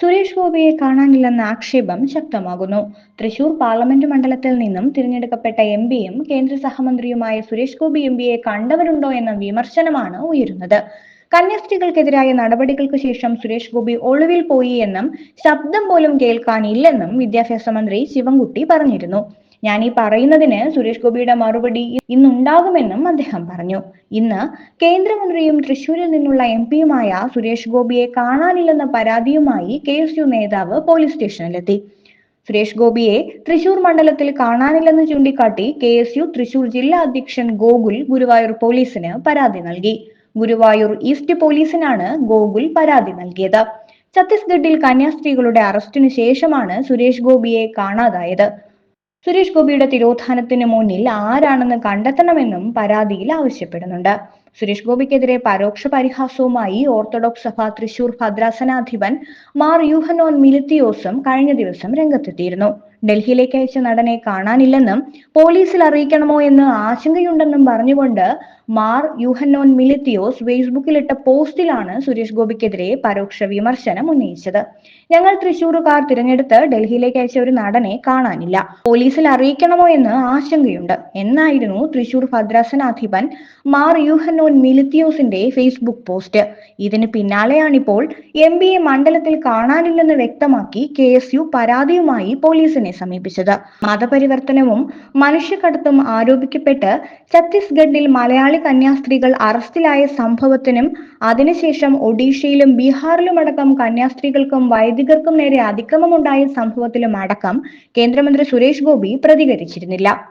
സുരേഷ് ഗോപിയെ കാണാനില്ലെന്ന ആക്ഷേപം ശക്തമാകുന്നു. തൃശൂർ പാർലമെന്റ് മണ്ഡലത്തിൽ നിന്നും തിരഞ്ഞെടുക്കപ്പെട്ട എം പിയും കേന്ദ്ര സഹമന്ത്രിയുമായ സുരേഷ് ഗോപി എം പിയെ കണ്ടവരുണ്ടോ എന്ന വിമർശനമാണ് ഉയരുന്നത്. കന്യാസ്ത്രീകൾക്കെതിരായ നടപടികൾക്ക് ശേഷം സുരേഷ് ഗോപി ഒളിവിൽ പോയി എന്നും ശബ്ദം പോലും കേൾക്കാനില്ലെന്നും വിദ്യാഭ്യാസ മന്ത്രി ശിവൻകുട്ടി പറഞ്ഞിരുന്നു. ഞാൻ ഈ പറയുന്നതിന് സുരേഷ് ഗോപിയുടെ മറുപടി ഇന്നുണ്ടാകുമെന്നും അദ്ദേഹം പറഞ്ഞു. ഇന്ന് കേന്ദ്രമന്ത്രിയും തൃശൂരിൽ നിന്നുള്ള എം പിയുമായ സുരേഷ് ഗോപിയെ കാണാനില്ലെന്ന പരാതിയുമായി കെ എസ് യു നേതാവ് പോലീസ് സ്റ്റേഷനിലെത്തി. സുരേഷ് ഗോപിയെ തൃശൂർ മണ്ഡലത്തിൽ കാണാനില്ലെന്ന് ചൂണ്ടിക്കാട്ടി കെ എസ് യു തൃശൂർ ജില്ലാ അധ്യക്ഷൻ ഗോകുൽ ഗുരുവായൂർ പോലീസിന് പരാതി നൽകി. ഗുരുവായൂർ ഈസ്റ്റ് പോലീസിനാണ് ഗോകുൽ പരാതി നൽകിയത്. ഛത്തീസ്ഗഡിൽ കന്യാസ്ത്രീകളുടെ അറസ്റ്റിനു ശേഷമാണ് സുരേഷ് ഗോപിയെ കാണാതായത്. സുരേഷ് ഗോപിയുടെ തിരോധാനത്തിന് മുന്നിൽ ആരാണെന്ന് കണ്ടെത്തണമെന്നും പരാതിയിൽ ആവശ്യപ്പെടുന്നുണ്ട്. സുരേഷ് ഗോപിക്കെതിരെ പരോക്ഷ പരിഹാസവുമായി ഓർത്തഡോക്സ് സഭ തൃശൂർ ഭദ്രാസനാധിപൻ മാർ യൂഹനോൻ മിലിത്തിയോസും കഴിഞ്ഞ ദിവസം രംഗത്തെത്തിയിരുന്നു. ഡൽഹിയിലേക്ക് അയച്ച നടനെ കാണാനില്ലെന്നും പോലീസിൽ അറിയിക്കണമോ എന്ന് ആശങ്കയുണ്ടെന്നും പറഞ്ഞുകൊണ്ട് മാർ യൂഹന്നോൻ മിലിത്തിയോസ് ഫേസ്ബുക്കിലിട്ട പോസ്റ്റിലാണ് സുരേഷ് ഗോപിക്കെതിരെ പരോക്ഷ വിമർശനം ഉന്നയിച്ചത്. ഞങ്ങൾ തൃശൂറുകാർ തിരഞ്ഞെടുത്ത് ഡൽഹിയിലേക്ക് അയച്ച ഒരു നടനെ കാണാനില്ല. പോലീസിൽ അറിയിക്കണമോ എന്ന് ആശങ്കയുണ്ട്. എന്നായിരുന്നു തൃശൂർ ഭദ്രാസനാധിപൻ മാർ യൂഹന്നോൻ മിലിത്തിയോസിന്റെ ഫേസ്ബുക്ക് പോസ്റ്റ്. ഇതിന് പിന്നാലെയാണിപ്പോൾ എം ബി എ മണ്ഡലത്തിൽ കാണാനില്ലെന്ന് വ്യക്തമാക്കി കെ എസ് യു പരാതിയുമായി പോലീസിനെ സമീപിച്ചത്. മതപരിവർത്തനവും മനുഷ്യക്കടത്തും ആരോപിക്കപ്പെട്ട് ഛത്തീസ്ഗഡിൽ മലയാളി കന്യാസ്ത്രീകൾ അറസ്റ്റിലായ സംഭവത്തിനും അതിനുശേഷം ഒഡീഷയിലും ബീഹാറിലുമടക്കം കന്യാസ്ത്രീകൾക്കും വൈദികർക്കും നേരെ അതിക്രമമുണ്ടായ സംഭവത്തിലും അടക്കം കേന്ദ്രമന്ത്രി സുരേഷ് ഗോപി പ്രതികരിച്ചിരുന്നില്ല.